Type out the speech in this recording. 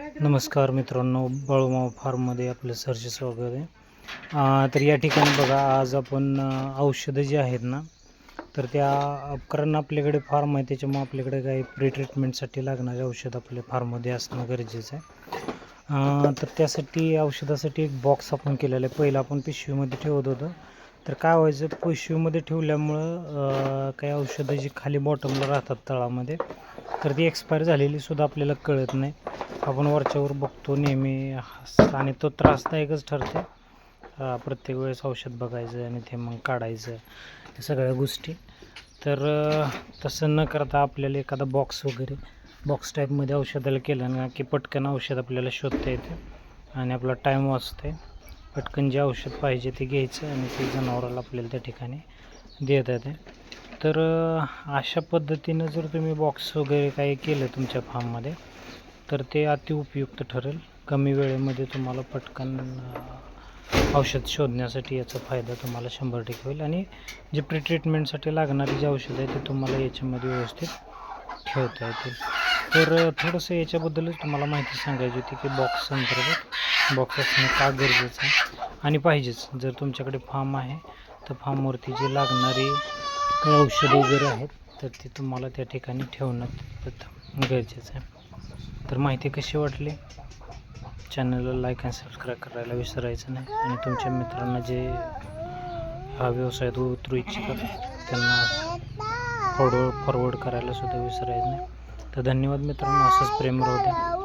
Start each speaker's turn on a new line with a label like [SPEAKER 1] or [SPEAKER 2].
[SPEAKER 1] नमस्कार मित्रांनो बाळूमाव फार्ममध्ये आपलं सरचे स्वागत आहे. तर या ठिकाणी बघा आज आपण औषधं जी आहेत ना तर त्या कारण आपल्याकडे फार्म आहे त्याच्यामुळे आपल्याकडे काही प्री ट्रीटमेंटसाठी लागणारे औषध आपल्या फार्ममध्ये असणं गरजेचं आहे. तर त्यासाठी औषधासाठी एक बॉक्स आपण केलेला आहे. पहिलं आपण पिशवीमध्ये ठेवत होतो. तर काय व्हायचं पिशवीमध्ये ठेवल्यामुळं काही औषधं जी खाली बॉटमला राहतात तळामध्ये तर ती एक्सपायर झालेली सुद्धा आपल्याला कळत नाही. आपण वरच्यावर बघतो नेहमी आणि तो त्रासदायकच ठरते. प्रत्येक वेळेस औषध बघायचं आणि ते मग काढायचं या सगळ्या गोष्टी. तर तसं न करता आपल्याला एखादा बॉक्स वगैरे बॉक्स टाईपमध्ये औषधाला केलं ना की पटकन औषध आपल्याला शोधता येते आणि आपला टाईम वाचते पटकन जे औषध पाहिजे ते घ्यायचं आणि ते जनावराला आपल्याला त्या ठिकाणी देता येते. तर अशा पद्धतीनं जर तुम्ही बॉक्स वगैरे काही केलं तुमच्या फार्ममध्ये तर ते अतिउपयुक्त ठरेल. कमी वेळेमध्ये तुम्हाला पटकन औषध शोधण्यासाठी याचा फायदा तुम्हाला शंभर टक्के होईल. आणि जे प्री ट्रीटमेंटसाठी लागणारी जी औषधं आहे ते तुम्हाला याच्यामध्ये व्यवस्थित ठेवता येतील. तर थोडंसं याच्याबद्दलच तुम्हाला माहिती सांगायची होती की बॉक्स अंतर्गत बॉक्स असणं का गरजेचं आहे? आणि पाहिजेच. जर तुमच्याकडे फार्म आहे तर फार्मवरती जे लागणारी काही औषधं वगैरे आहेत तर ती तुम्हाला त्या ठिकाणी ठेवणं गरजेचं आहे. तर माहिती कशी वाटली? चॅनलला लाईक आणि सबस्क्राईब करायला विसरायचं नाही. आणि तुमच्या मित्रांना जे हा व्यवसायात उतरू इच्छितात त्यांना फॉरवर्ड फॉरवर्ड करायला सुद्धा विसरायचं नाही. तर धन्यवाद मित्रांनो असंच प्रेम राहू द्या.